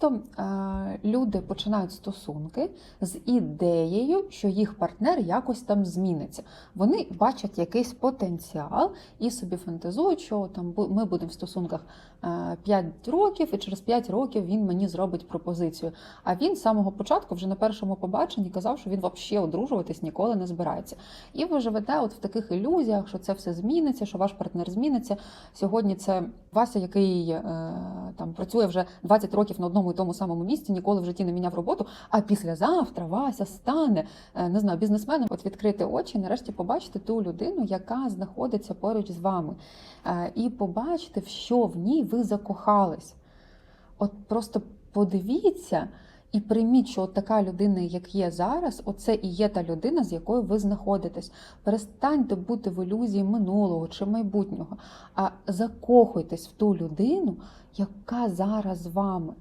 часто е, люди починають стосунки з ідеєю, що їх партнер якось там зміниться. Вони бачать якийсь потенціал і собі фантазують, що там ми будемо в стосунках е, 5 років, і через 5 років він мені зробить пропозицію. А він з самого початку, вже на першому побаченні, казав, що він взагалі одружуватись ніколи не збирається. І ви живете от в таких ілюзіях, що це все зміниться, що ваш партнер зміниться. Сьогодні це Вася, який е, там працює вже 20 років на одному і тому самому місці, ніколи в житті не міняв роботу. А післязавтра Вася стане е, не знаю, бізнесменом. От відкрити очі, нарешті побачити ту людину, яка знаходиться поруч з вами, е, і побачити, в що в ній ви закохались. От просто подивіться. І прийміть, що от така людина, як є зараз, оце і є та людина, з якою ви знаходитесь. Перестаньте бути в ілюзії минулого чи майбутнього, а закохуйтесь в ту людину, яка зараз з вами.